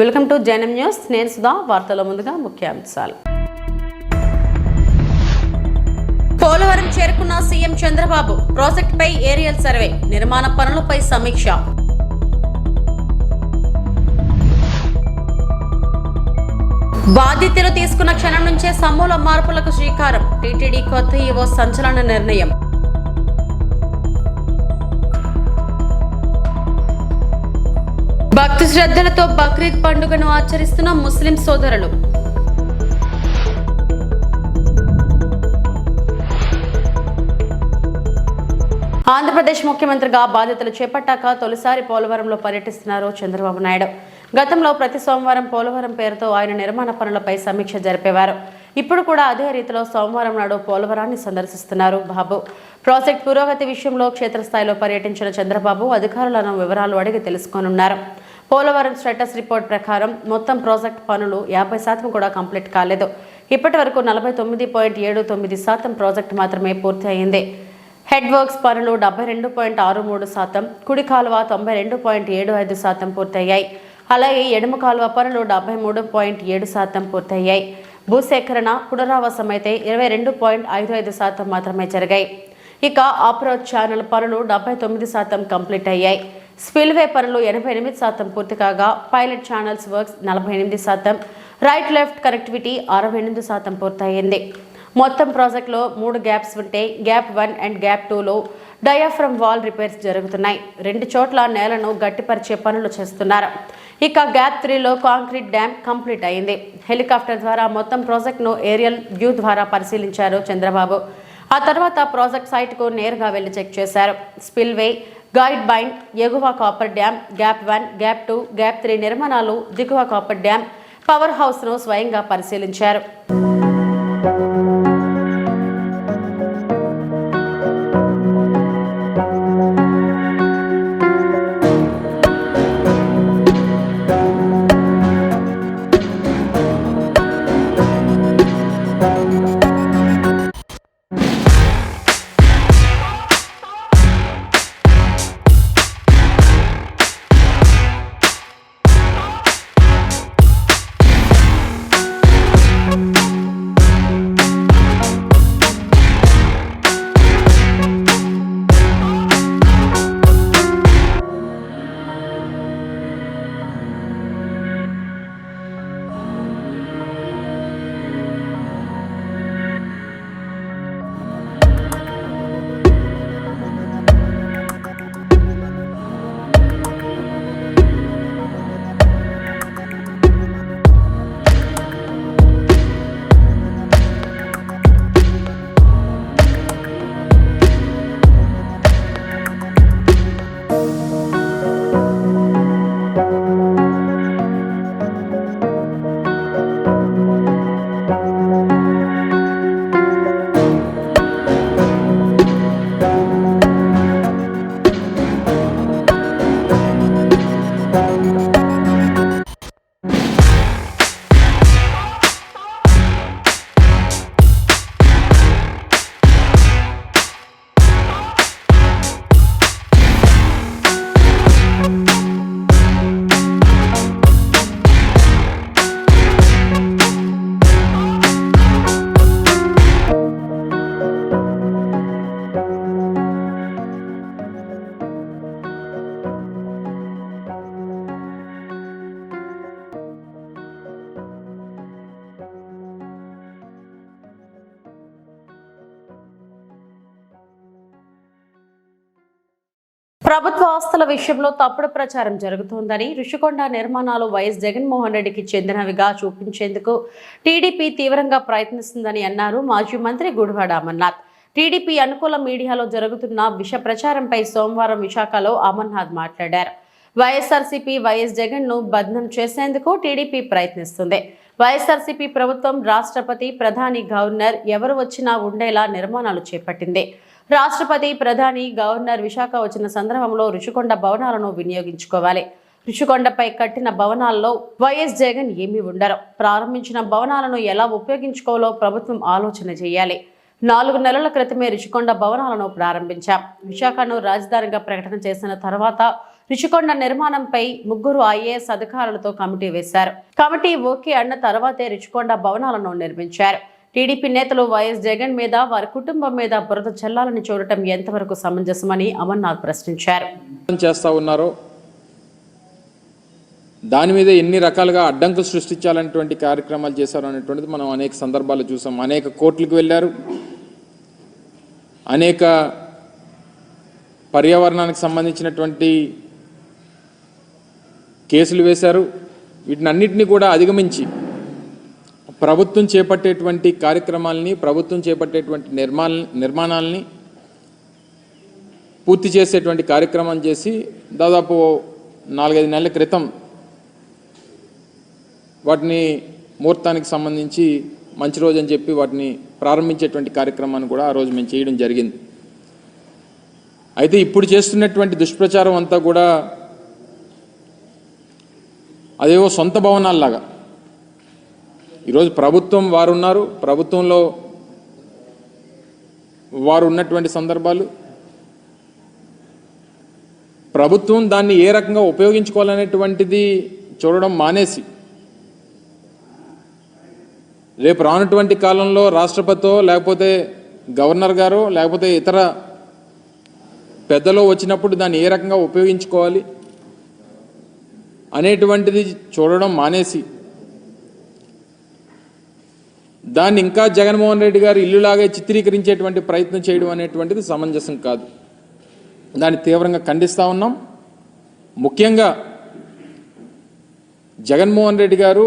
Welcome to జనం news. నేను సుధా వార్తల ముందుగా ముఖ్యాంశాలు పోలవరం చేరుకున్న సీఎం చంద్రబాబు ప్రాజెక్టుపై ఏరియల్ సర్వే నిర్మాణ పనులపై సమీక్ష. బాధ్యతలు తీసుకున్న క్షణం నుంచే సమూల మార్పులకు శ్రీకారం. టీటీడీ కొత్త ఈవో సంచలన నిర్ణయం. భక్తి శ్రద్ధలతో బక్రీద్ పండుగను ఆచరిస్తున్న ముస్లిం సోదరులు. ఆంధ్రప్రదేశ్ ముఖ్యమంత్రిగా బాధ్యతలు చేపట్టాక తొలిసారి పోలవరంలో పర్యటిస్తున్నారు చంద్రబాబు నాయుడు. గతంలో ప్రతి సోమవారం పోలవరం పేరుతో ఆయన నిర్మాణ పనులపై సమీక్ష జరిపేవారు. ఇప్పుడు కూడా అదే రీతిలో సోమవారం నాడు పోలవరాన్ని సందర్శిస్తున్నారు బాబు. ప్రాజెక్ట్ పురోగతి విషయంలో క్షేత్రస్థాయిలో పర్యటించిన చంద్రబాబు అధికారులను వివరాలు అడిగి తెలుసుకోనున్నారు. పోలవరం స్టేటస్ రిపోర్ట్ ప్రకారం మొత్తం ప్రాజెక్ట్ పనులు యాభై శాతం కూడా కంప్లీట్ కాలేదు. ఇప్పటి వరకు నలభై తొమ్మిది పాయింట్ ఏడు తొమ్మిది శాతం ప్రాజెక్ట్ మాత్రమే పూర్తి అయింది. హెడ్ వర్క్స్ పనులు డెబ్బై రెండు పాయింట్ ఆరు మూడు శాతం కుడి కాలువ తొంభై రెండు పాయింట్ ఏడు ఐదు శాతం పూర్తయ్యాయి. అలాగే ఎడమ కాలువ పనులు డెబ్బై మూడు పాయింట్ ఏడు శాతం పూర్తయ్యాయి. భూసేకరణ పునరావాసం అయితే ఇరవై రెండు పాయింట్ ఐదు ఐదు శాతం మాత్రమే జరిగాయి. ఇక ఆప్రోచ్ ఛానల్ పనులు డెబ్బై తొమ్మిది శాతం కంప్లీట్ అయ్యాయి. స్పిల్వే పనులు ఎనభై ఎనిమిది శాతం పూర్తి కాగా పైలట్ ఛానల్స్ వర్క్స్ నలభై ఎనిమిది శాతం రైట్ లెఫ్ట్ కనెక్టివిటీ అరవై ఎనిమిది శాతం పూర్తయింది. మొత్తం ప్రాజెక్టులో మూడు గ్యాప్స్ ఉంటే గ్యాప్ వన్ అండ్ గ్యాప్ టూలో డయాఫ్రమ్ వాల్ రిపేర్స్ జరుగుతున్నాయి. రెండు చోట్ల నేలను గట్టిపరిచే పనులు చేస్తున్నారు. ఇక గ్యాప్ త్రీలో కాంక్రీట్ డ్యామ్ కంప్లీట్ అయింది. హెలికాప్టర్ ద్వారా మొత్తం ప్రాజెక్టును ఏరియల్ వ్యూ ద్వారా పరిశీలించారు చంద్రబాబు. ఆ తర్వాత ప్రాజెక్ట్ సైట్కు నేరుగా వెళ్ళి చెక్ చేశారు. స్పిల్వే గైడ్ బైండ్ ఎగువ coffer dam gap one gap two gap three నిర్మాణాలు దిగువ కాపర్ డ్యాం పవర్ హౌస్ను స్వయంగా పరిశీలించారు. ప్రభుత్వ విషయంలో తప్పుడు ప్రచారం జరుగుతోందని ఋషికొండ నిర్మాణాలు వైఎస్ జగన్మోహన్ రెడ్డికి చెందినవిగా చూపించేందుకు టీడీపీ తీవ్రంగా ప్రయత్నిస్తుందని అన్నారు మాజీ మంత్రి గుడివాడ అమర్నాథ్. టీడీపీ అనుకూల మీడియాలో జరుగుతున్న విష ప్రచారంపై సోమవారం విశాఖలో అమర్నాథ్ మాట్లాడారు. వైఎస్ఆర్సీపీ వైఎస్ జగన్ను బద్నం చేసేందుకు టీడీపీ ప్రయత్నిస్తుంది. వైఎస్ఆర్సీపీ ప్రభుత్వం రాష్ట్రపతి ప్రధాని గవర్నర్ ఎవరు వచ్చినా ఉండేలా నిర్మాణాలు చేపట్టింది. రాష్ట్రపతి ప్రధాని గవర్నర్ విశాఖ వచ్చిన సందర్భంలో రుషికొండ భవనాలను వినియోగించుకోవాలి. రుషికొండపై కట్టిన భవనాల్లో వైఎస్ జగన్ ఏమీ ఉండరు. ప్రారంభించిన భవనాలను ఎలా ఉపయోగించుకోవాలో ప్రభుత్వం ఆలోచన చేయాలి. నాలుగు నెలల క్రితమే రుషికొండ భవనాలను ప్రారంభించాం. విశాఖను రాజధానిగా ప్రకటన చేసిన తర్వాత రుషికొండ నిర్మాణంపై ముగ్గురు ఐఏఎస్ అధికారులతో కమిటీ వేశారు. కమిటీ ఓకే అన్న తర్వాతే రుషికొండ భవనాలను నిర్మించారు. టీడీపీ నేతలు వైఎస్ జగన్ మీద వారి కుటుంబం మీద బురద చల్లాలని చూడటం ఎంతవరకు సమంజసమని అమర్నాథ్ ప్రశ్నించారు. చేస్తూ ఉన్నారో దాని మీద ఎన్ని రకాలుగా అడ్డంకులు సృష్టించాలనేటువంటి కార్యక్రమాలు చేశారు అనేటువంటిది మనం అనేక సందర్భాలు చూసాం. అనేక కోర్టులకు వెళ్ళారు. అనేక పర్యావరణానికి సంబంధించినటువంటి కేసులు వేశారు. వీటిని అన్నిటినీ కూడా అధిగమించి ప్రభుత్వం చేపట్టేటువంటి కార్యక్రమాలని ప్రభుత్వం చేపట్టేటువంటి నిర్మాణ నిర్మాణాలని పూర్తి చేసేటువంటి కార్యక్రమం చేసి దాదాపు నాలుగైదు నెలల క్రితం వాటిని ముహూర్తానికి సంబంధించి మంచి రోజు అని చెప్పి వాటిని ప్రారంభించేటువంటి కార్యక్రమాన్ని కూడా ఆ రోజు మేము చేయడం జరిగింది. అయితే ఇప్పుడు చేస్తున్నటువంటి దుష్ప్రచారం అంతా కూడా అదేవో సొంత భవనాల్లాగా ఈరోజు ప్రభుత్వం వారు ఉన్నారు ప్రభుత్వంలో వారు ఉన్నటువంటి సందర్భాలు. ప్రభుత్వం దాన్ని ఏ రకంగా ఉపయోగించుకోవాలనేటువంటిది చూడడం మానేసి రేపు రానటువంటి కాలంలో రాష్ట్రపతితో లేకపోతే గవర్నర్ గారో లేకపోతే ఇతర పెద్దలో వచ్చినప్పుడు దాన్ని ఏ రకంగా ఉపయోగించుకోవాలి అనేటువంటిది చూడడం మానేసి దాన్ని ఇంకా జగన్మోహన్ రెడ్డి గారు ఇల్లులాగే చిత్రీకరించేటువంటి ప్రయత్నం చేయడం అనేటువంటిది సమంజసం కాదు. దాన్ని తీవ్రంగా ఖండిస్తూ ఉన్నాం. ముఖ్యంగా జగన్మోహన్ రెడ్డి గారు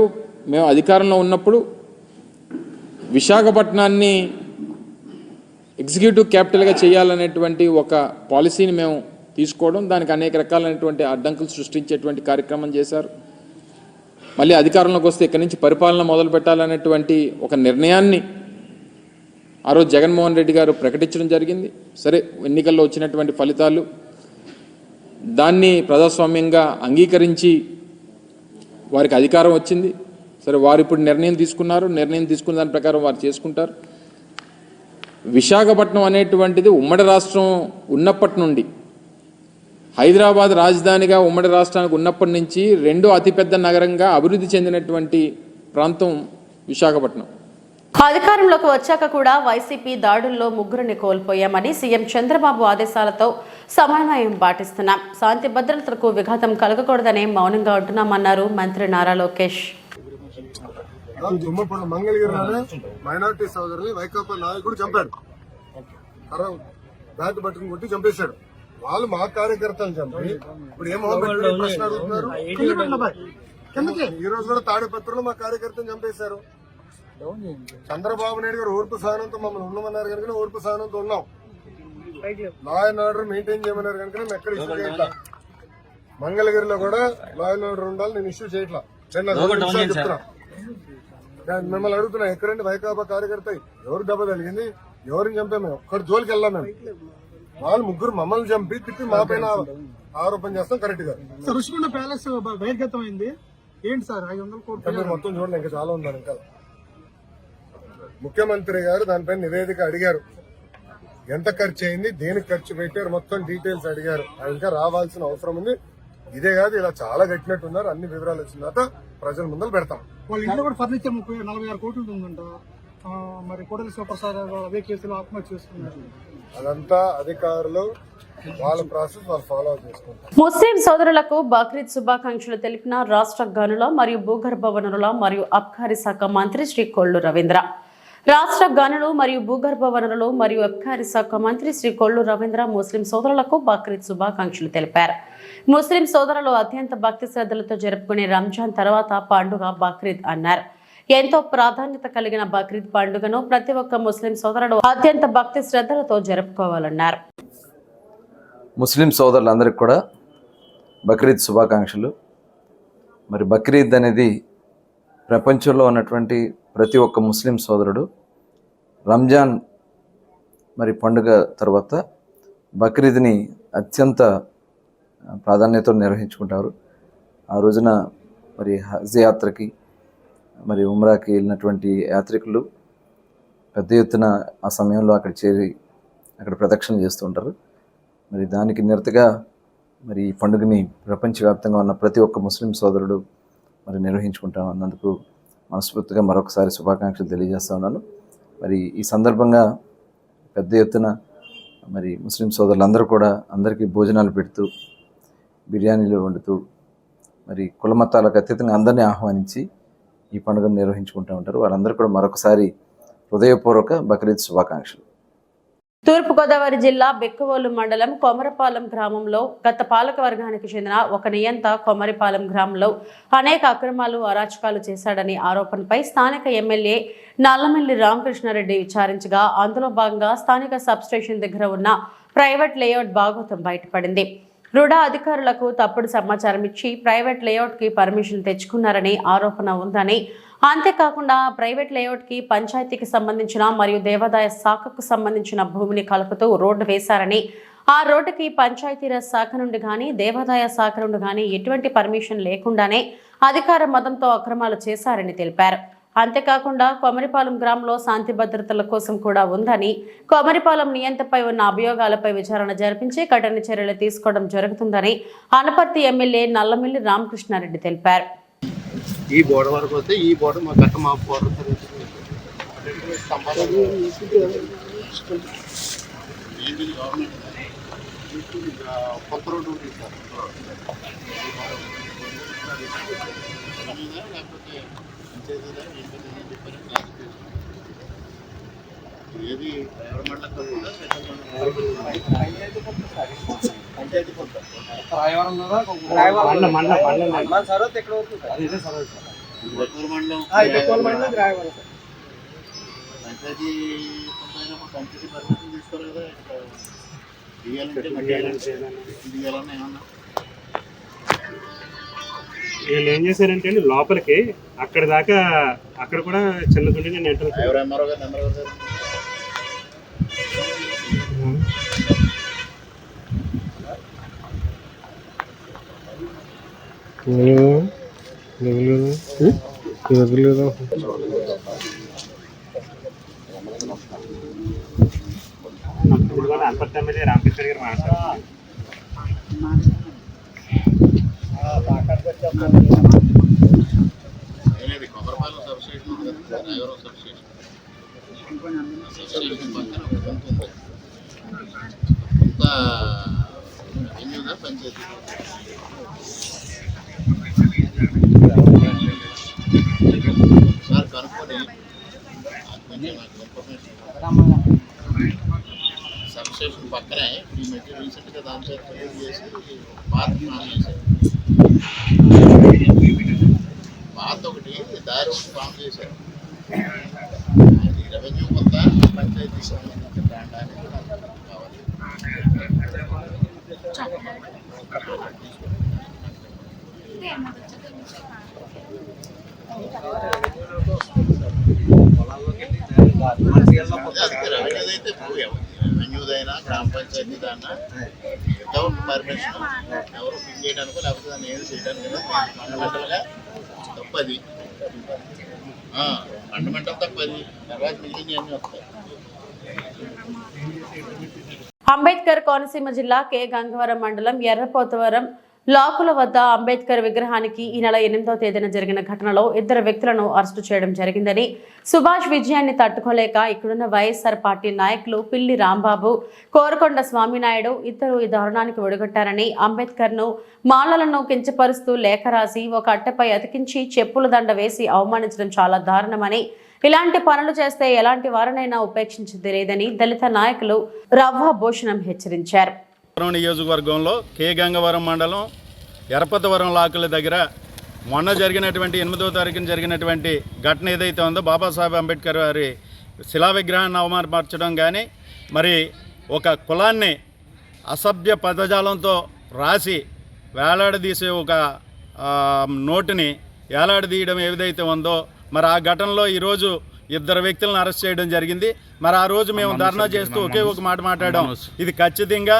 మేము అధికారంలో ఉన్నప్పుడు విశాఖపట్నాన్ని ఎగ్జిక్యూటివ్ క్యాపిటల్గా చేయాలనేటువంటి ఒక పాలసీని మేము తీసుకోవడం దానికి అనేక రకాలైనటువంటి అడ్డంకులు సృష్టించేటువంటి కార్యక్రమం చేశారు. మళ్ళీ అధికారంలోకి వస్తే ఇక్కడి నుంచి పరిపాలన మొదలు పెట్టాలనేటువంటి ఒక నిర్ణయాన్ని ఆ రోజు జగన్మోహన్ రెడ్డి గారు ప్రకటించడం జరిగింది. సరే ఎన్నికల్లో వచ్చినటువంటి ఫలితాలు దాన్ని ప్రజాస్వామ్యంగా అంగీకరించి వారికి అధికారం వచ్చింది. సరే వారు ఇప్పుడు నిర్ణయం తీసుకున్నారు. నిర్ణయం తీసుకున్న దాని ప్రకారం వారు చేసుకుంటారు. విశాఖపట్నం అనేటువంటిది ఉమ్మడి రాష్ట్రం ఉన్నప్పటి నుండి హైదరాబాద్ రాజధానిగా ఉమ్మడి రాష్ట్రానికి ఉన్నప్పటి నుంచి రెండో అతిపెద్ద నగరంగా అభివృద్ధి చెందినటువంటి ప్రాంతం విశాఖపట్నం. అధికారంలోకి వచ్చాక కూడా వైసీపీ దాడుల్లో ముగ్గురిని కోల్పోయామని సీఎం చంద్రబాబు ఆదేశాలతో సమన్వయం పాటిస్తున్నాం. శాంతి భద్రతలకు విఘాతం కలగకూడదనే మౌనంగా ఉంటున్నామన్నారు మంత్రి నారా లోకేష్. మైనార్టీ సోదరుని వైకాపా నాయకుడు చంపాడు. బ్యాట్ కొట్టి చంపేశాడు. వాళ్ళు మా కార్యకర్తలు చంపి ఇప్పుడు ఏం ప్రశ్న అడుగుతున్నారు. ఈ రోజు కూడా తాడిపత్రులు మా కార్యకర్తను చంపేశారు. చంద్రబాబు నాయుడు గారు ఓర్పు సహనంతో మమ్మల్ని ఉండమన్నారు కనుక ఓర్పు సహనంతో ఉన్నాం. లా అండ్ ఆర్డర్ మెయింటైన్ చేయమన్నారు కనుక మేము ఎక్కడ ఇష్యూ చేయట్లా. మంగళగిరిలో కూడా లా అండ్ ఆర్డర్ ఉండాలి నేను ఇష్యూ చేయట్లా. నేను నాకు ఒక నిమిషాలు చెప్తున్నా. నేను మిమ్మల్ని అడుగుతున్నా ఎక్కడండి వైకాపా కార్యకర్త ఎవరు దెబ్బ తగిలింది? ఎవరిని చంపా మేము ఒక్కడి జోలికి వెళ్ళాం మేము. వాళ్ళు ముగ్గురు మమ్మల్ని చంపి తిప్పి మా పైన ఆరోపణ చేస్తాం. కరెక్ట్గా. సార్ రుషికొండ ప్యాలెస్ బహిర్గతమైంది. ఏంటి సార్? ఐదు వందల కోట్లు మొత్తం చూడండి ఇంకా చాలా ఉందని ఇంకా. ముఖ్యమంత్రి గారు దానిపైన నివేదిక అడిగారు. ఎంత ఖర్చు అయింది దేనికి ఖర్చు పెట్టారు మొత్తం డీటెయిల్స్ అడిగారు. అది ఇంకా రావాల్సిన అవసరం ఉంది. ఇదే కాదు ఇలా చాలా కట్టినట్టున్నారు. అన్ని వివరాలు వచ్చిన తర్వాత ప్రజల ముందర పెడతాం. వాళ్ళ ఇంట్లో కూడా ఫర్నిచర్ ముప్పై నలభై ఆరు కోట్లు ఉందంట. మరి కోడలి శివప్రసాద్ అదే కేసులో ఆత్మహత్య చేసుకున్నారు. అదంతా అధికారులు వాళ్ళ ప్రాసెస్ వాళ్ళు ఫాలో చేసుకుంటారు. ముస్లిం సోదరులకు బక్రీద్ శుభాకాంక్షలు తెలిపిన రాష్ట్ర గనుల మరియు భూగర్భ వనరుల మరియు అబ్కారీ శాఖ మంత్రి శ్రీ కొల్లు రవీంద్ర. రాష్ట్ర గనులు మరియు భూగర్భ వనరులు మరియు అబ్కారీ శాఖ మంత్రి శ్రీ కొల్లు రవీంద్ర ముస్లిం సోదరులకు బక్రీద్ శుభాకాంక్షలు తెలిపారు. ముస్లిం సోదరులు అత్యంత భక్తి శ్రద్ధలతో జరుపుకునే రంజాన్ తర్వాత పండుగ బక్రీద్ అన్నారు. ఎంతో ప్రాధాన్యత కలిగిన బక్రీద్ పండుగను ప్రతి ఒక్క ముస్లిం సోదరుడు అత్యంత భక్తి శ్రద్ధలతో జరుపుకోవాలన్నారు. ముస్లిం సోదరులందరికీ కూడా బక్రీద్ శుభాకాంక్షలు. మరి బక్రీద్ అనేది ప్రపంచంలో ఉన్నటువంటి ప్రతి ఒక్క ముస్లిం సోదరుడు రంజాన్ మరి పండుగ తర్వాత బక్రీద్ని అత్యంత ప్రాధాన్యతను నిర్వహించుకుంటారు. ఆ రోజున మరి హజ్ యాత్రకి మరి ఉమ్రాకి వెళ్ళినటువంటి యాత్రికులు పెద్ద ఎత్తున ఆ సమయంలో అక్కడ చేరి అక్కడ ప్రదక్షిణ చేస్తూ ఉంటారు. మరి దానికి నిరతగా మరి ఈ పండుగని ప్రపంచవ్యాప్తంగా ఉన్న ప్రతి ఒక్క ముస్లిం సోదరుడు మరి నిర్వహించుకుంటాం అన్నందుకు మనస్ఫూర్తిగా మరొకసారి శుభాకాంక్షలు తెలియజేస్తా ఉన్నాను. మరి ఈ సందర్భంగా పెద్ద ఎత్తున మరి ముస్లిం సోదరులందరూ కూడా అందరికీ భోజనాలు పెడుతూ బిర్యానీలు వండుతూ మరి కులమతాలకు అతీతంగా అందరినీ ఆహ్వానించి ఈ పండుగను నిర్వహించుకుంటూ ఉంటారు. వాళ్ళందరూ కూడా మరొకసారి హృదయపూర్వక బక్రీద్ శుభాకాంక్షలు. తూర్పుగోదావరి జిల్లా బెక్కవోలు మండలం కొమరపాలెం గ్రామంలో గత పాలక వర్గానికి చెందిన ఒక నియంత కొమరిపాలెం గ్రామంలో అనేక అక్రమాలు అరాచకాలు చేశాడని ఆరోపణపై స్థానిక ఎమ్మెల్యే నల్లమల్లి రామకృష్ణారెడ్డి విచారించగా అందులో భాగంగా స్థానిక సబ్స్టేషన్ దగ్గర ఉన్న ప్రైవేట్ లేఅవుట్ భాగోతం బయటపడింది. రుడా అధికారులకు తప్పుడు సమాచారం ఇచ్చి ప్రైవేట్ లేఅవుట్కి పర్మిషన్ తెచ్చుకున్నారని ఆరోపణ ఉందని. అంతేకాకుండా ప్రైవేట్ లేఅవుట్కి పంచాయతీకి సంబంధించిన మరియు దేవాదాయ శాఖకు సంబంధించిన భూమిని కలుపుతూ రోడ్డు వేశారని. ఆ రోడ్డుకి పంచాయతీరాజ్ శాఖ నుండి కానీ దేవాదాయ శాఖ నుండి కానీ ఎటువంటి పర్మిషన్ లేకుండానే అధికార మతంతో అక్రమాలు చేశారని తెలిపారు. అంతేకాకుండా కొమరిపాలెం గ్రామంలో శాంతి భద్రతల కోసం కూడా ఉందని కొమరిపాలెం నియంతపై ఉన్న అభియోగాలపై విచారణ జరిపించి కఠిన చర్యలు తీసుకోవడం జరుగుతుందని అనపర్తి ఎమ్మెల్యే నల్లమిల్లి రామకృష్ణారెడ్డి తెలిపారు. ఈ బోర్డర్ వరకు వస్తే ఈ బోర్డర్ మా కట్ట మా బోర్డర్ కొత్త రోడ్డు ఉంది సార్ లేకపోతే పంచాయతీదా ఏంటని ఏం చెప్పారు క్లాసిఫికేషన్ ఏది? మండలం పంచాయతీ కొంత అయినప్పుడు పంచాయతీ తీసుకోరు కదా ఇక్కడ దిగాలంటే ఏమన్నా? వీళ్ళు ఏం చేశారంటే అండి లోపలికి అక్కడ దాకా అక్కడ కూడా చిన్న గుండె నేను ఎంటర్ ఎవరు ఎంఆర్ఓ గారు నెంబర్ ఒక గుంత ఉంది గుంత రెవెన్యూదా పంచాయతీ సార్ కనుక్కొని నాకు కొంచెం నాకు ఇన్ఫర్మేషన్ సబ్ స్టేషన్ పక్కనే ఈ మధ్య రీసెంట్గా దాని చేత క్లియర్ చేసి పాత ప్లాన్ చేశారు పాత ఒకటి దారి ఒకటి ఫామ్ చేశారు అది రెవెన్యూ కొంత పంచాయతీ సంబంధించిన బ్రాండ్ అనేది కావాలి అదే రెవెన్యూదైనా గ్రామ పంచాయతీ దాన్నా వితౌట్ పర్మిషన్ ఎవరు పిన్ చేయడానికో లేకపోతే దాన్ని ఏది చేయడానికి మండలంగా తప్పది. ఫండమెంటల్ తప్పది తర్వాత మిగిలిన అన్నీ వస్తాయి అంబేద్కర్ కోనసీమ జిల్లా కె గంగవరం మండలం ఎర్రపోతవరం లాకుల వద్ద అంబేద్కర్ విగ్రహానికి ఈ నెల ఎనిమిదో తేదీన జరిగిన ఘటనలో ఇద్దరు వ్యక్తులను అరెస్టు చేయడం జరిగిందని సుభాష్ విజయాన్ని తట్టుకోలేక ఇక్కడున్న వైఎస్ఆర్ పార్టీ నాయకులు పిల్లి రాంబాబు కోరకొండ స్వామినాయుడు ఇద్దరు ఈ దారుణానికి ఒడిగట్టారని అంబేద్కర్ను మాలలను కించపరుస్తూ లేఖ రాసి ఒక అట్టపై అతికించి చెప్పుల దండ వేసి అవమానించడం చాలా దారుణమని. ఇలాంటి పనులు చేస్తే ఎలాంటి వారినైనా ఉపేక్షించింది లేదని దళిత నాయకులు రవ్వ భూషణం హెచ్చరించారు. వరం నియోజకవర్గంలో కే. గంగవరం మండలం ఎరపతవరం లాకుల దగ్గర మొన్న జరిగినటువంటి ఎనిమిదవ తారీఖున జరిగినటువంటి ఘటన ఏదైతే ఉందో బాబాసాహెబ్ అంబేద్కర్ వారి శిలా విగ్రహాన్ని అవమానపరచడం కానీ మరి ఒక కులాన్ని అసభ్య పదజాలంతో రాసి వేలాడదీసే ఒక నోటుని వేలాడదీయడం ఏదైతే ఉందో మరి ఆ ఘటనలో ఈరోజు ఇద్దరు వ్యక్తులను అరెస్ట్ చేయడం జరిగింది. మరి ఆ రోజు మేము ధర్నా చేస్తూ ఒకే ఒక మాట మాట్లాడాం. ఇది ఖచ్చితంగా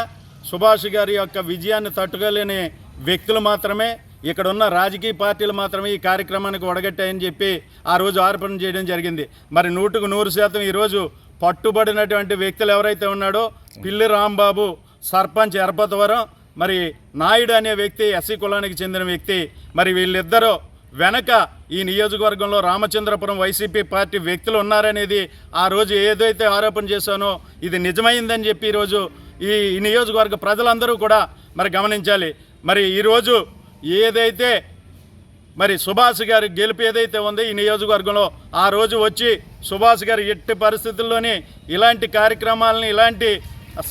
సుభాష్ గారి యొక్క విజయాన్ని తట్టుకోలేని వ్యక్తులు మాత్రమే ఇక్కడ ఉన్న రాజకీయ పార్టీలు మాత్రమే ఈ కార్యక్రమానికి ఒడగట్టాయని చెప్పి ఆ రోజు ఆరోపణ చేయడం జరిగింది. మరి నూటుకు నూరు శాతం ఈరోజు పట్టుబడినటువంటి వ్యక్తులు ఎవరైతే ఉన్నాడో పిల్లి రాంబాబు సర్పంచ్ ఎరపతవరం మరి నాయుడు అనే వ్యక్తి ఎస్సీ కులానికి చెందిన వ్యక్తి మరి వీళ్ళిద్దరూ వెనక ఈ నియోజకవర్గంలో రామచంద్రపురం వైసీపీ పార్టీ వ్యక్తులు ఉన్నారనేది ఆ రోజు ఏదైతే ఆరోపణ చేశానో ఇది నిజమైందని చెప్పి ఈరోజు ఈ నియోజకవర్గ ప్రజలందరూ కూడా మరి గమనించాలి. మరి ఈరోజు ఏదైతే మరి సుభాష్ గారి గెలుపు ఏదైతే ఉందో ఈ నియోజకవర్గంలో ఆ రోజు వచ్చి సుభాష్ గారు ఎట్టి పరిస్థితుల్లోని ఇలాంటి కార్యక్రమాలని ఇలాంటి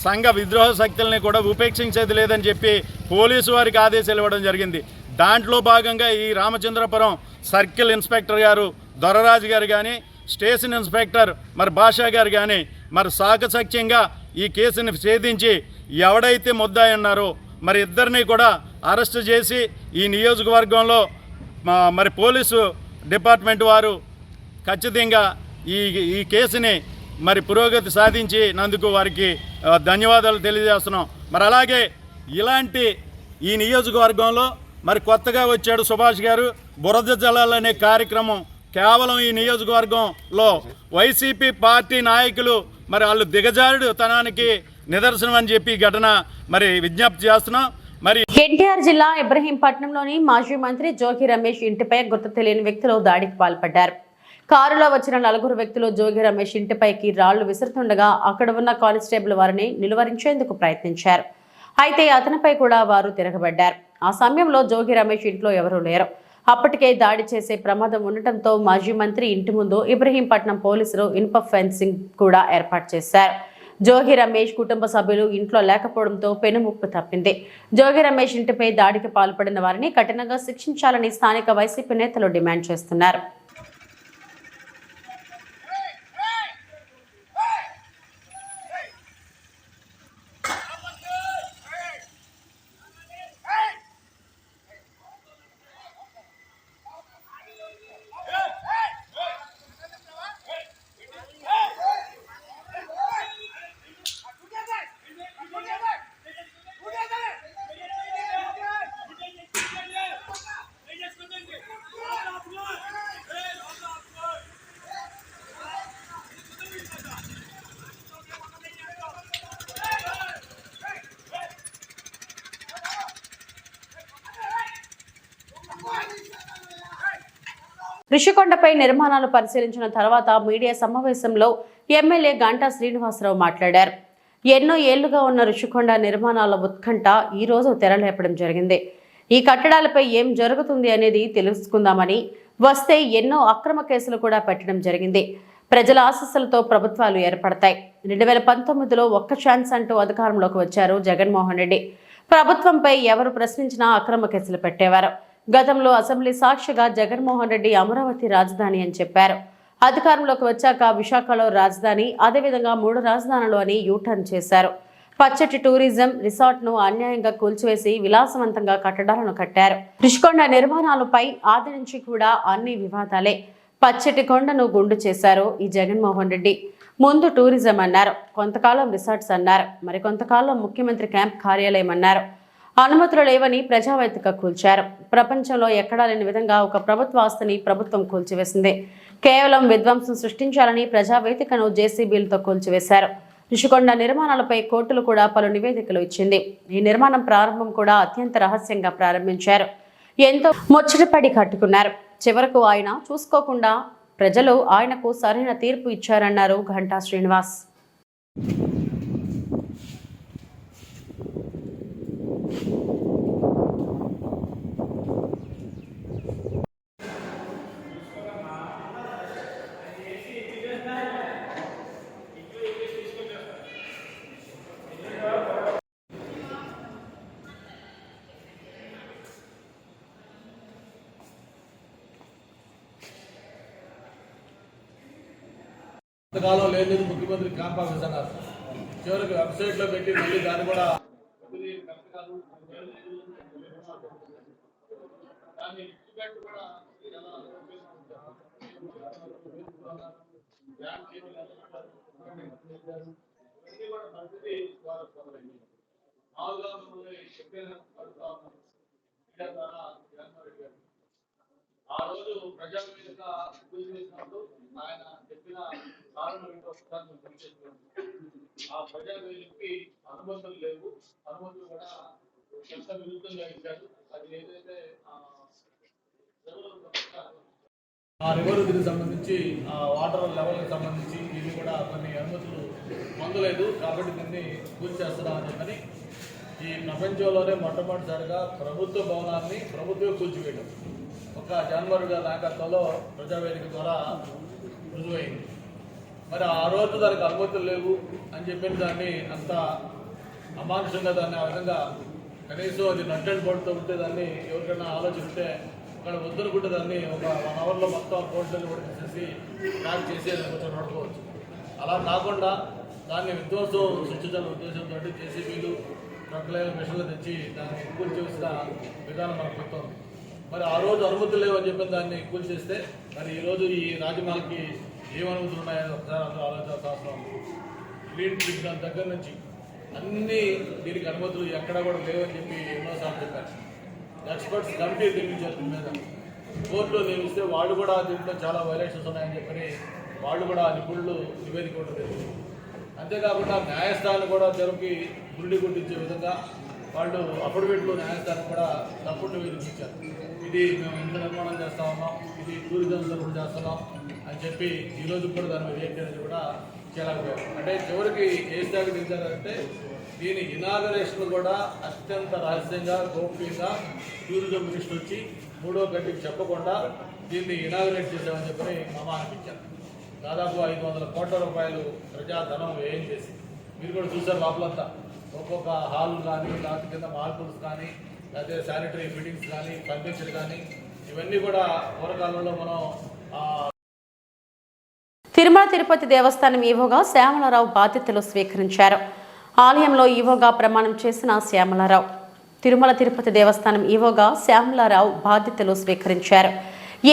సంఘ విద్రోహ శక్తుల్ని కూడా ఉపేక్షించేది లేదని చెప్పి పోలీసు వారికి ఆదేశాలు ఇవ్వడం జరిగింది. దాంట్లో భాగంగా ఈ రామచంద్రపురం సర్కిల్ ఇన్స్పెక్టర్ గారు దొరరాజు గారు కానీ స్టేషన్ ఇన్స్పెక్టర్ మరి భాషా గారు కానీ మరి సాకసక్యంగా ఈ కేసుని ఛేదించి ఎవడైతే ముద్దాయి ఉన్నారో మరి ఇద్దరిని కూడా అరెస్ట్ చేసి ఈ నియోజకవర్గంలో మా- మరి పోలీసు డిపార్ట్మెంట్ వారు ఖచ్చితంగా ఈ ఈ కేసుని మరి పురోగతి సాధించినందుకు వారికి ధన్యవాదాలు తెలియజేస్తున్నాం. మరి అలాగే ఇలాంటి ఈ నియోజకవర్గంలో మరి కొత్తగా వచ్చాడు సుభాష్ గారు బురద జలాలు అనే కార్యక్రమం కేవలం ఈ నియోజకవర్గంలో వైసీపీ పార్టీ నాయకులు మరి వాళ్ళు దిగజారుడు తనానికి నిదర్శనం అని చెప్పి ఘటన మరి విజ్ఞప్తి చేస్తున్నాం. మరి ఎన్టీఆర్ జిల్లా ఇబ్రహీంపట్నంలోని మాజీ మంత్రి జోగి రమేష్ ఇంటిపై గుర్తు తెలియని వ్యక్తులు దాడికి పాల్పడ్డారు. కారులో వచ్చిన నలుగురు వ్యక్తులు జోగి రమేష్ ఇంటిపైకి రాళ్ళు విసురుతుండగా అక్కడ ఉన్న కానిస్టేబుల్ వారిని నిలువరించేందుకు ప్రయత్నించారు. అయితే అతనిపై కూడా వారు తిరగబడ్డారు. ఆ సమయంలో జోగి రమేష్ ఇంట్లో ఎవరూ లేరు. అప్పటికే దాడి చేసే ప్రమాదం ఉండటంతో మాజీ మంత్రి ఇంటి ముందు ఇబ్రహీంపట్నం పోలీసులు ఇన్ప ఫెన్సింగ్ కూడా ఏర్పాటు చేశారు. జోగి రమేష్ కుటుంబ సభ్యులు ఇంట్లో లేకపోవడంతో పెనుముప్పు తప్పింది. జోగి రమేష్ ఇంటిపై దాడికి పాల్పడిన వారిని కఠినంగా శిక్షించాలని స్థానిక వైసీపీ నేతలు డిమాండ్ చేస్తున్నారు. ఋషికొండపై నిర్మాణాలు పరిశీలించిన తర్వాత మీడియా సమావేశంలో ఎమ్మెల్యే గంటా శ్రీనివాసరావు మాట్లాడారు. ఎన్నో ఏళ్ళుగా ఉన్న ఋషికొండ నిర్మాణాల ఉత్కంఠ ఈ రోజు తెరలేపడం జరిగింది. ఈ కట్టడాలపై ఏం జరుగుతుంది అనేది తెలుసుకుందామని వస్తే ఎన్నో అక్రమ కేసులు కూడా పెట్టడం జరిగింది. ప్రజల ఆశస్సులతో ప్రభుత్వాలు ఏర్పడతాయి. రెండు వేల పంతొమ్మిదిలో ఒక్క ఛాన్స్ అంటూ అధికారంలోకి వచ్చారు జగన్మోహన్ రెడ్డి. ప్రభుత్వంపై ఎవరు ప్రశ్నించినా అక్రమ కేసులు పెట్టేవారు. గతంలో అసెంబ్లీ సాక్షిగా జగన్మోహన్ రెడ్డి అమరావతి రాజధాని అని చెప్పారు. అధికారంలోకి వచ్చాక విశాఖలో రాజధాని అదేవిధంగా మూడు రాజధానులు అని యూటర్న్ చేశారు. పచ్చటి టూరిజం రిసార్ట్ను అన్యాయంగా కూల్చివేసి విలాసవంతంగా కట్టడాలను కట్టారు. రిషికొండ నిర్మాణాలపై ఆది నుంచి కూడా అన్ని వివాదాలే. పచ్చటి కొండను గుండు చేశారు ఈ జగన్మోహన్ రెడ్డి. ముందు టూరిజం అన్నారు కొంతకాలం రిసార్ట్స్ అన్నారు మరికొంతకాలం ముఖ్యమంత్రి క్యాంప్ కార్యాలయం అన్నారు. అనుమతులు లేవని ప్రజావేదిక కూల్చారు. ప్రపంచంలో ఎక్కడా లేని విధంగా ఒక ప్రభుత్వ ఆస్తిని ప్రభుత్వం కూల్చివేసింది. కేవలం విధ్వంసం సృష్టించాలని ప్రజావేదికను జేసీబీలతో కూల్చివేశారు. ఋషికొండ నిర్మాణాలపై కోర్టులు కూడా పలు నివేదికలు ఇచ్చింది. ఈ నిర్మాణం ప్రారంభం కూడా అత్యంత రహస్యంగా ప్రారంభించారు. ఎంతో ముచ్చటపడి కట్టుకున్నారు. చివరకు ఆయన చూసుకోకుండా ప్రజలు ఆయనకు సరైన తీర్పు ఇచ్చారన్నారు ఘంటా శ్రీనివాస్. లేదు ముఖ్యమంత్రి క్యాంప్ ఆఫీస్ అన్నారు చివరికి వెబ్సైట్లో పెట్టి మళ్ళీ దాన్ని కూడా ఆ రోజు ప్రజా వేదిక చేసినప్పుడు ఆయన చెప్పిన కారణం ఏంటో ఒకసారి ఆ ప్రజా వేదికకి అనుమతులు లేవు. అనుమతులు కూడా ఎంత విరుద్ధంగా ఇచ్చారు అది ఏదైతే ఆ, ఆ రివర్ దీనికి సంబంధించి ఆ వాటర్ లెవెల్కి సంబంధించి ఇవి కూడా కొన్ని అనుమతులు పొందలేదు. కాబట్టి దీన్ని పూర్తి చేస్తున్నామని చెప్పని ఈ ప్రపంచంలోనే మొట్టమొదటిసారిగా ప్రభుత్వ భవనాన్ని ప్రభుత్వమే కూల్చివేయడం. ఒక జనవరిగా దాకా నాయకత్వంలో ప్రజావేదిక ద్వారా రుజువైంది. మరి ఆ రోజు దానికి అనుమతులు లేవు అని చెప్పిన దాన్ని అంత అమానుషంగా దాన్ని ఆ విధంగా కనీసం అది నట్ అండ్ బోర్డుతో ఉంటే దాన్ని ఎవరికైనా ఆలోచిస్తే అక్కడ వద్దనుకుంటే దాన్ని ఒక వన్ అవర్లో మొత్తం కోర్టులను కూడా తీసేసి ట్రాక్ చేసి కొంచెం నడుపుకోవచ్చు అలా కాకుండా దాన్ని విధ్వంసం సృష్టించాలనే ఉద్దేశంతో జేసీబీలు ట్రక్లైన మిషన్లు తెచ్చి దాన్ని ఎక్కువ చేసిన విధానం మనకు గుర్తుంది. మరి ఆ రోజు అనుమతులు లేవని చెప్పిన దాన్ని కూల్చేస్తే మరి ఈ రోజు ఈ రాజమహల్కి ఏం అనుమతులు ఉన్నాయో ఒకసారి అందరూ ఆలోచించాల్సిన గ్రీన్ క్లీన్ దాని దగ్గర నుంచి అన్ని దీనికి అనుమతులు ఎక్కడా కూడా లేవని చెప్పి ఎన్నోసార్లు చెప్పారు. ఎక్స్పర్ట్స్ కమిటీ నియమించారు దీని మీద. కోర్టులో నియమిస్తే వాళ్ళు కూడా దీంట్లో చాలా వైలేషన్స్ ఉన్నాయని చెప్పని వాళ్ళు కూడా నిపుణులు నివేదిక ఇవ్వడం అంతేకాకుండా న్యాయస్థానం కూడా తెరకి గుండి గుండించే విధంగా వాళ్ళు అఫిడవిట్లు న్యాయస్థానం కూడా తప్పుడు నివేదించారు ఇచ్చారు. ఇది మేము ఇంత నిర్మాణం చేస్తా ఉన్నాం. ఇది టూరిజం కూడా చేస్తున్నాం అని చెప్పి ఈరోజు కూడా దాని మీద ఏంటి అనేది కూడా చేయలేకపోయారు అంటే చివరికి ఏ స్థాయికి దించారంటే దీని ఇనాగరేషన్ కూడా అత్యంత రహస్యంగా గోప్యంగా టూరిజం మినిస్టర్ వచ్చి మూడో గంటకి చెప్పకుండా దీన్ని ఇనాగరేట్ చేశామని చెప్పని మామ అనిపించారు. దాదాపు ఐదు వందల కోట్ల రూపాయలు ప్రజాధనం వ్యయం చేసి. మీరు కూడా చూసారు లోపలంతా. ఒక్కొక్క హాల్ కానీ లేకపోతే కింద మార్పుల్స్ కానీ లేకపోతే శానిటరీ ఫిట్టింగ్స్ కానీ పంపించలు కానీ ఇవన్నీ కూడా పూర్వకాలంలో మనం తిరుమల తిరుపతి దేవస్థానం ఈవోగా శ్యామలారావు బాధ్యతలు స్వీకరించారు. ఆలయంలో ఈవోగా ప్రమాణం చేసిన శ్యామలారావు. తిరుమల తిరుపతి దేవస్థానం ఈవోగా శ్యామలారావు బాధ్యతలు స్వీకరించారు.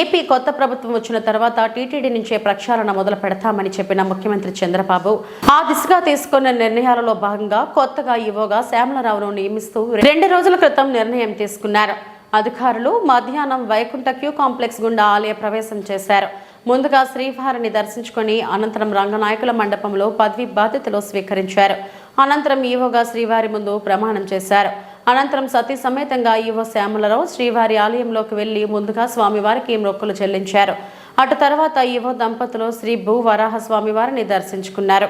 ఏపీ కొత్త ప్రభుత్వం వచ్చిన తర్వాత టీటీడీ నుంచే ప్రక్షాళన మొదలు పెడతామని చెప్పిన ముఖ్యమంత్రి చంద్రబాబు. ఆ దిశగా తీసుకున్న నిర్ణయాలలో భాగంగా కొత్తగా ఈవోగా శ్యామలరావును నియమిస్తూ రెండు రోజుల క్రితం నిర్ణయం తీసుకున్నారు. అధికారులు మధ్యాహ్నం వైకుంఠ క్యూ కాంప్లెక్స్ గుండా ఆలయ ప్రవేశం చేశారు. ముందుగా శ్రీవారిని దర్శించుకొని అనంతరం రంగనాయకుల మండపంలో పదవి బాధ్యతలు స్వీకరించారు. అనంతరం ఈవోగా శ్రీవారి ముందు ప్రమాణం చేశారు. అనంతరం సతీ సమేతంగా ఈవో శ్యామలరావు శ్రీవారి ఆలయంలోకి వెళ్ళి ముందుగా స్వామివారికి మొక్కులు చెల్లించారు. అటు తర్వాత ఈవో దంపతులు శ్రీ భూ వరాహ స్వామివారిని దర్శించుకున్నారు.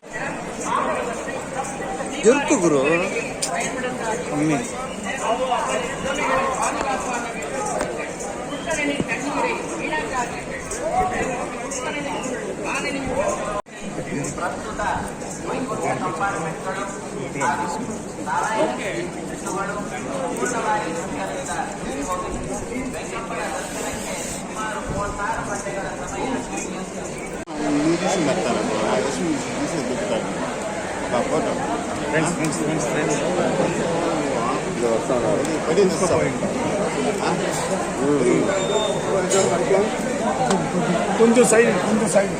ಇರ್ಕು ಗುರು. ಕಮ್ಮಿ ಪ್ರಸ್ತುತ ಮೈಸೂರಿನ ಕಂಪಾರ್ಟ್ಮೆಂಟ್ಗಳು కాకుండా జరుపు గురు కొంచెం సైడ్ కొంచెం సైడ్.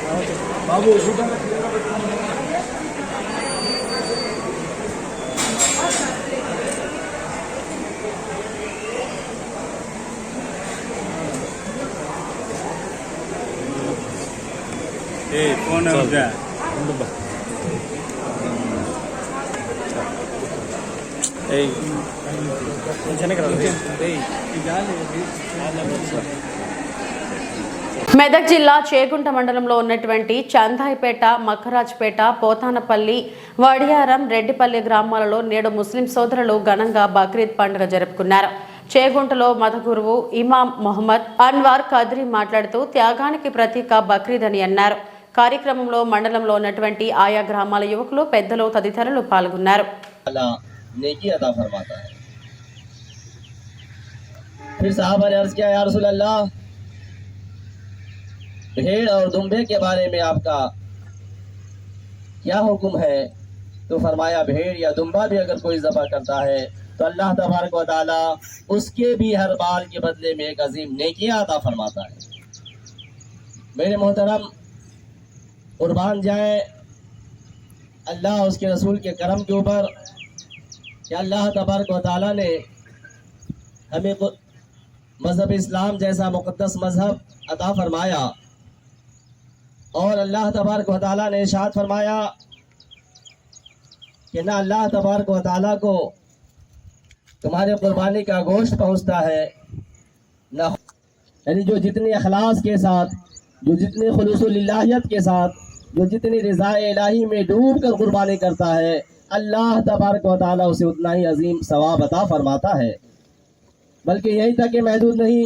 బాబు చూడండి ఫోన్ మెదక్ జిల్లా చేగుంట మండలంలో ఉన్నటువంటి చందాయిపేట మక్కరాజ్పేట పోతానపల్లి వడియారం రెడ్డిపల్లి గ్రామాలలో నేడు ముస్లిం సోదరులు ఘనంగా బక్రీద్ పండుగ జరుపుకున్నారు. చేగుంటలో మత గురువు ఇమాం మొహమ్మద్ అన్వార్ కద్రి మాట్లాడుతూ త్యాగానికి ప్రతీక బక్రీద్ అని అన్నారు. కార్యక్రమంలో మండలంలో ఉన్నటువంటి ఆయా గ్రామాల యువకులు పెద్దలు తదితరులు పాల్గొన్నారు. نیکی عطا فرماتا ہے۔ پھر صحابہ نے عرض کیا، یا رسول اللہ، بھیڑ اور دمبے کے بارے میں آپ کا کیا حکم ہے؟ تو فرمایا، بھیڑ یا دمبا بھی اگر کوئی ذبح کرتا ہے، تو اللہ تبارک و تعالیٰ اس کے بھی ہر بال کے بدلے میں ایک عظیم نیکیاں عطا فرماتا ہے۔ میرے محترم، قربان جائیں، اللہ اس کے رسول کے کرم کے اوپر کہ اللہ تبارک و تعالیٰ نے ہمیں مذہب اسلام جیسا مقدس مذہب عطا فرمایا۔ اور اللہ تبارک و تعالیٰ نے ارشاد فرمایا کہ نہ اللہ تبارک و تعالیٰ کو تمہارے قربانی کا گوشت پہنچتا ہے، نہ یعنی جو جتنے اخلاص کے ساتھ، جو جتنے خلوص اللہیت کے ساتھ، جو جتنی رضاء الہی میں ڈوب کر قربانی کرتا ہے اللہ تبارک و تعالیٰ اسے اتنا ہی عظیم ثواب عطا فرماتا ہے۔ بلکہ یہی تک کہ محدود نہیں،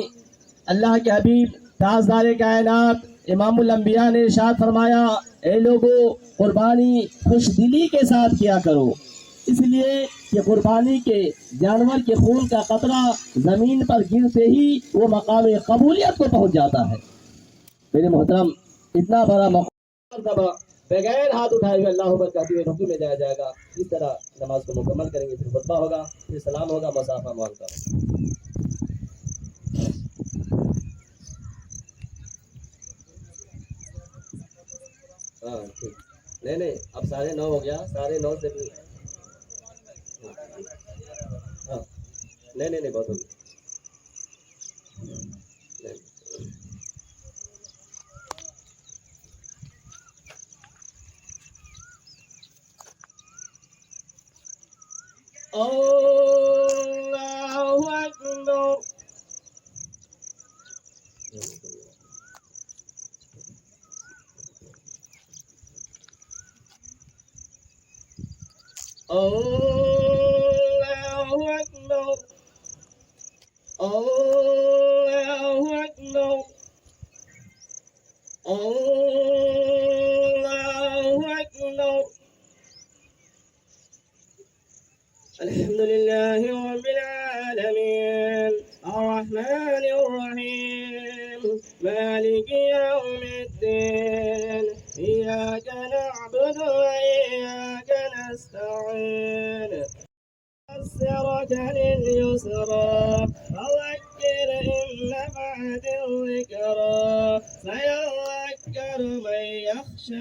اللہ کے حبیب، تازدار کائنات، امام الانبیاء نے ارشاد فرمایا، اے لوگو، قربانی خوش دلی کے ساتھ کیا کرو۔ اس لیے کہ قربانی کے جانور کے خون کا قطرہ زمین پر گرتے ہی وہ مقام قبولیت کو پہنچ جاتا ہے۔ میرے محترم، اتنا بڑا مقام بغیر ہاتھ اٹھائے ہوئے اللہ عمر کہتے ہوئے رکو میں جایا جائے گا۔ اس طرح نماز کو مکمل کریں گے، پھر خطبہ ہوگا، پھر سلام ہوگا مسافہ معاملہ ہوگا نہیں نہیں، اب ساڑھے نو ہو گیا، ساڑھے نو سے بھی ہاں۔, ہاں۔ نہیں نہیں، بہت ہو گیا۔ Allahu يخشى